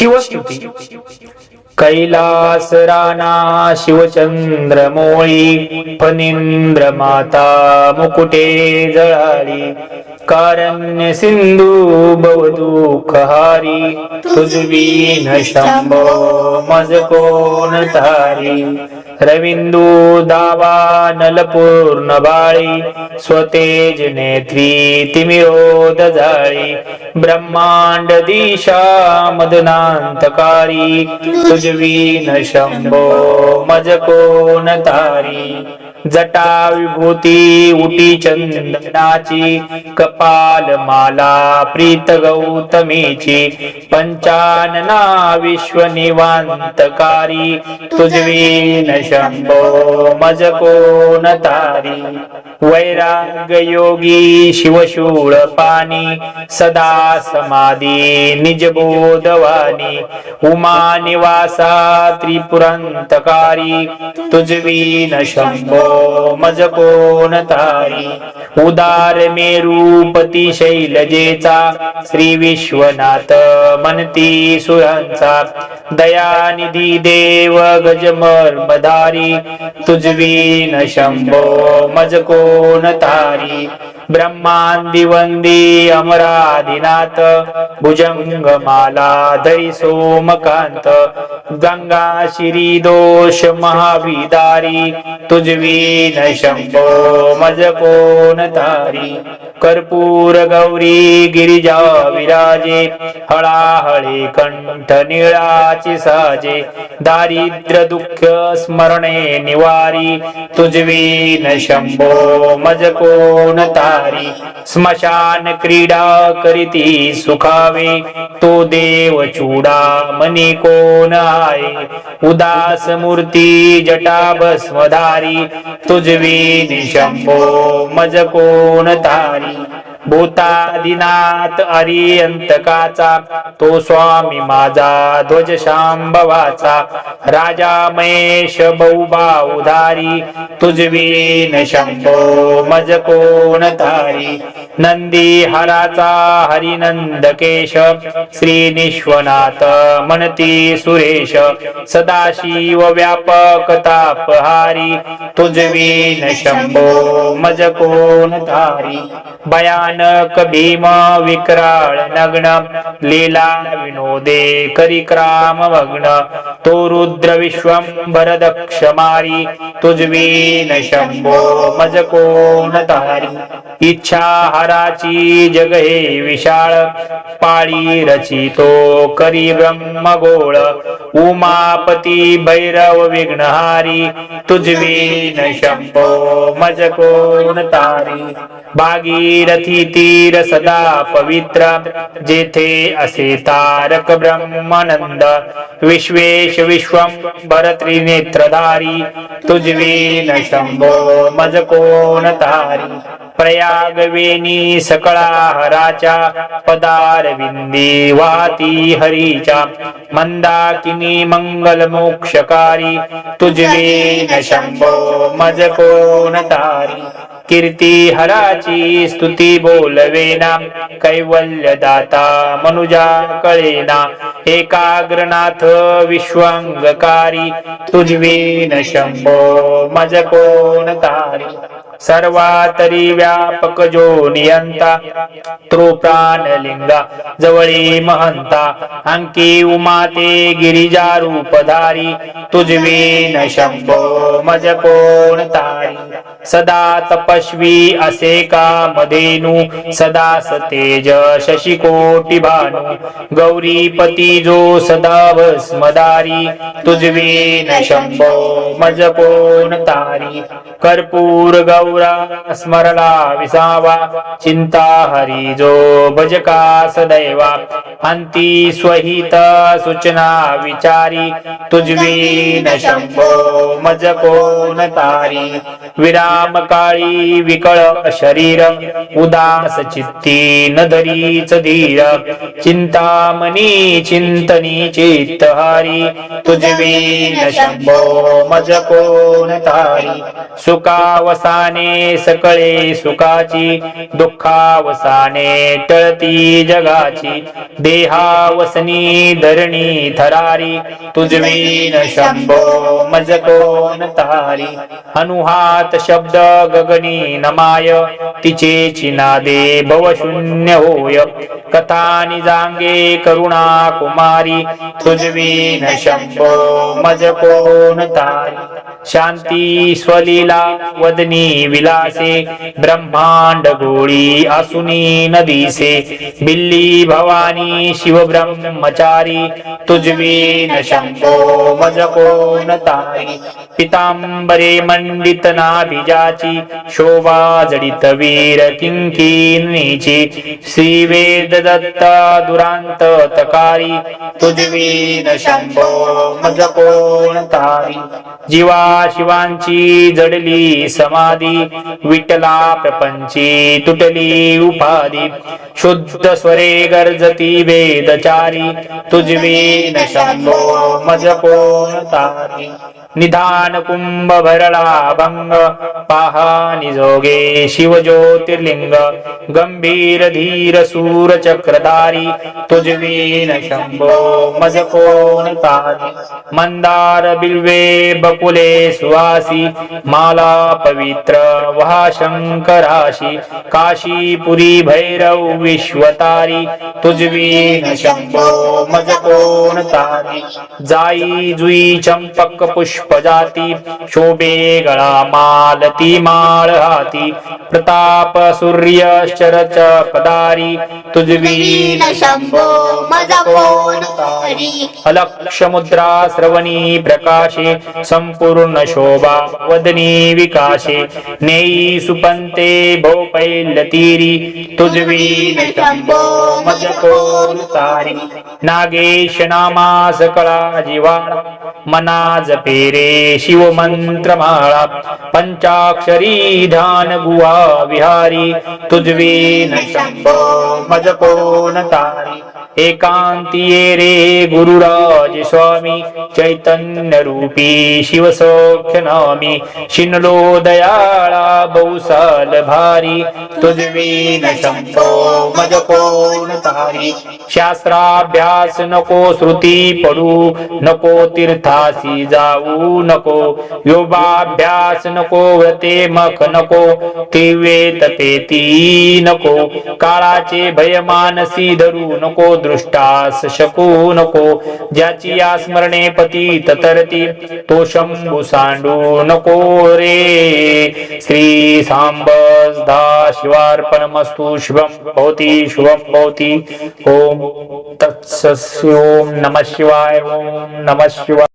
शिवस्तुती. कैलास राणा शिवचंद्र मोळी फनिंद्र माता मुकुटे जळाली कारण्य सिंधू भवदुःख हारी तुझवी न शंभो मज कोण तारी. रविंदू दावा नलपूर्ण बाळी स्वतेज नेत्री तिमिरोद जाळी ब्रह्मांड दिशा मदनांतकारी तुझवी न शंभो मज कोण तारी? जटा विभूती उटी चंदनाची कपाल माला प्रीत गौतमीची पंचानना विश्व निवांतकारी तुझवी न शंभो मज कोण तारी वैराग योगी शिवशूळ पाणी सदा समाधी निज बोधवानी उमा निवासा त्रिपुरांतकारी तुझवी न शंभो मज कोण तारी उदार मेरूपती शैलजेचा. श्री विश्वनाथ मनती सुरांचा. दयानिधी देव गजमर्मधारी तुझवी न शंभो मज कोण तारी. ब्रह्मांदी वंदी अमरादिनाथ भुजंग माला धरी सोमकांत. गंगा श्री दोष महाविदारी. तुझवी न शंभो मज कोण तारी। कर्पूर गौरी गिरिजा विराजे हळाहळे कंठ निळाची साजे दारिद्र्य दुःख स्मरणे निवारी तुझवी न शंभो मज कोण तारी स्मशान क्रीडा करीती सुखावे तो देव चूडा मनी कोण आहे? उदास मूर्ती जटा भस्मधारी तुझवी निशंभो मज कोण तारी Thank you. भूतादिनाथ अरियंतकाचा तो स्वामी माझा ध्वज शांभवाचा राजा महेश बहुबा उधारी तुझवीन शंभो मज कोण तारी नंदी हराचा हरिनंदकेश श्री निश्वनाथ म्हणती सुरेश. सदाशिव व्यापक तापहारी तुझवीन शंभो मज कोण तारी बया नानक भीम विक्राळ नग्न लीला विनोदे करी क्राम भग्न तो रुद्र विश्वंभर दक्ष मारी तुझवी न शंभो मज कोण तारी. इच्छा हराची जग हे विशाळ पाळी रचितो करी ब्रह्म गोळ. उमापती भैरव विघ्नहारी तुझवी न शंभो मज कोण तारी. भागीरथी तीर सदा पवित्र। जेथे असे तारक ब्रह्मानंद। विश्वेश विश्वंभर त्रिनेत्रधारी तुझवे न शंभो मज कोण तारी प्रयाग वेणी सकळा हराच्या। पदार विंदी वाती हरीच्या। मंदाकिनी मंगल मोक्षकारी। तुझवे न शंभो मज कोण तारी कीर्ती हराची स्तुती बोलवेना कैवल्य दाता मनुजा कळेना एकाग्रनाथ विश्वांगकारी तुझवीन न शंभो मज कोण तारी? सर्वातरी व्यापक जो नियंता तो प्राणलिंगा. जवळी महंता अंकी उमाते गिरिजा रूपधारी तुझवी न शंभो मज कोण तारी. सदा तपस्वी असे का मधेनु सदा सतेज शशिकोटी भानु. गौरीपती जो सदा भस्मदारी तुझवी न शंभो मज कोण तारी. कर्पूर गौरा स्मरला विसावा चिंता हरी जो भजका सदैवा अंती स्वहित सूचना विचारी तुझवी न शंभो मज कोण तारी विराम काळी विकळ शरीर उदास चित्ती न धरीच धीर चिंतामणी चिंतनी चित्तहारी तुझवी न शंभो मज कोण तारी सुखावसाने जाणे सकळे सुखाची दुःखावसाने टळती जगाची. देहावसनी धरणी थरारी तुझवीन शंभो मज कोण तारी अनुहात शब्द गगनी नमाय तिचे चिनादे भवशून्य होय. कथा निजांगे करुणा कुमारी तुझवीन शंभो मज कोण तारी शांती स्वलीला वदनी विलासे ब्रह्मांड गोळी असुनी नदीसे बिल्ली भवानी शिव ब्रह्मचारी तुझवी न शंको मजको न तारी पितांबरे मंडित नाभिजाची शोभा जडित वीर किंकिनीची श्री वेद दत्ता दुरांत तकारी तुझवीन शंभो मज तारी जीवा शिवांची जडली समाधी विटला प्रपंची तुटली उपाधी. शुद्ध स्वरे गर्जती वेदचारी तुझवीन शंभो मज कोणतारी निधान कुंभ भरला भंग पाहा निजोगे शिव ज्योतिर्लिंग गंभीर धीर सूर चक्रधारी तुझवीन शंभो मज कोणतारी मंदार बिल्वे बकुले सुवासी माला पवित्र वहा शंकराशी काशीपुरी भैरव विश्वतारी तुझवी शंभो मज कोण तारी जाई जुई चंपक पुष्प जाती शोभे गळा मालती माळ हाती प्रताप सूर्य शरच पदारी तुझवी शंभो मज तारी अलक्ष मुद्रा श्रवणी प्रकाशे संपूर्ण शोभा वदनी विकाशे नेई सुपंते भोपैलतीरी तीरी तुझवीन शंभो मज कोण नागेश नामा सकळा जीवाळ मना जपेरे शिव मंत्र माळा पंचाक्षरी ध्यान गुहा विहारी तुझवीन शंभो मजको तारी एकांतिये रे गुरुराज स्वामी चैतन्य रूपी शिव सौख्य नामी शिनलो दयाळा बहुसाल भारी तुझवीन शंभो मज कोण तारी शास्त्राभ्यास नको श्रुती पडू नको तीर्थासी जाऊ नको योगाभ्यास नको व्रते मख नको तिवे तपेती नको काळाचे भय मानसी धरू नको दृष्टास शकू नको ज्याची या स्मरणे पती ततरती तो शंभू सांडू नको रे. श्री सांबसदा शिवार्पणमस्तु शुभम भवती शुभम भवती. ओम तत्सस्य ओम नमः शिवाय ओम नम शिवाय.